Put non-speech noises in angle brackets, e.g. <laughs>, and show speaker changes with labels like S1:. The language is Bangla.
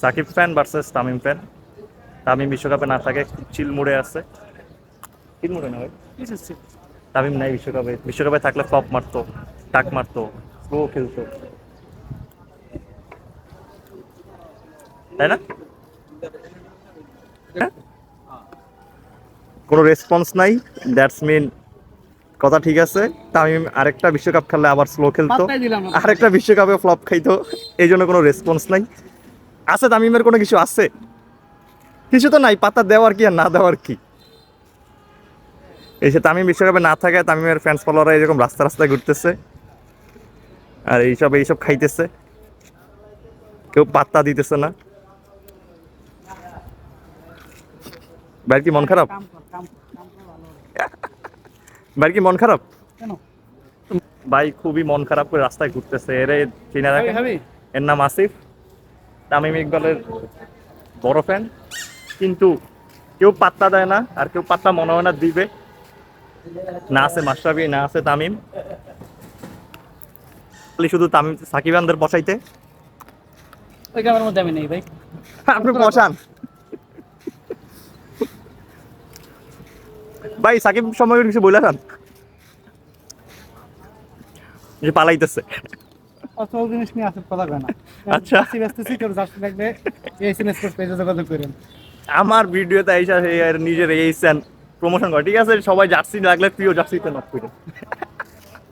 S1: Shakib fan versus Tamim fan Tamim বিশ্বকাপে না থাকে চিলমুড়ে আছে। চিলমুড়ে না ভাই? তামিম নাই বিশ্বকাপে। বিশ্বকাপে থাকলে ফপ মারতো টাক মারতো স্লো খেলতো। তাই না? কোনো রেসপন্স নাই দ্যাটস মিন কথা ঠিক আছে। তামিম আরেকটা বিশ্বকাপ খেললে আবার স্লো খেলতো। আরেকটা বিশ্বকাপে ফ্লপ খাইতো এই জন্য কোনো রেসপন্স নাই। আছে তামিমের কোনো কিছু আছে? কিছু তো নাই পাতা দেওয়ার কি আর না দেওয়ার কি? এই যে তামিম বিশ্বকাপে না থাকে তামিমের ফ্যান্স ফলোয়াররা এরকম রাস্তা রাস্তায় ঘুরতেছে। আর এইসব এইসব খাইতেছে। কেউ পাত্তা দিতেছে না। ভাইয়ের কি মন খারাপ। ভাইয়ের কি মন খারাপ? ভাই খুবই মন খারাপ করে রাস্তায় ঘুরতেছে। এরে চিনে এর নাম আসিফ। তামিম ইকবালের বড় ফ্যান কিন্তু কেউ পাত্তা দেয় না আর কেউ পাত্তা মনে হয় না দিবে। না আছে মাশরাফি না আছে তামিম। খালি শুধু তামিম সাকিবানদের বসাইতে।
S2: ওই কামের মধ্যে আমি নেই ভাই।
S1: আপনি বসান। ভাই সাকিব সময় কিছু বলে খান। যে পালাইতেছে।
S2: অচল জিনিস নিয়ে আসার কথা না। <laughs>
S1: আচ্ছা।
S2: ব্যস্ত সিকিউর জার্সি লাগবে এই সিনেস পেজে যোগাযোগ করেন।
S1: আমার ভিডিওতে আইসা নিজের এই প্রমোশন করে। ঠিক আছে সবাই জার্সি লাগলে প্রিয় জার্সিতে নক করে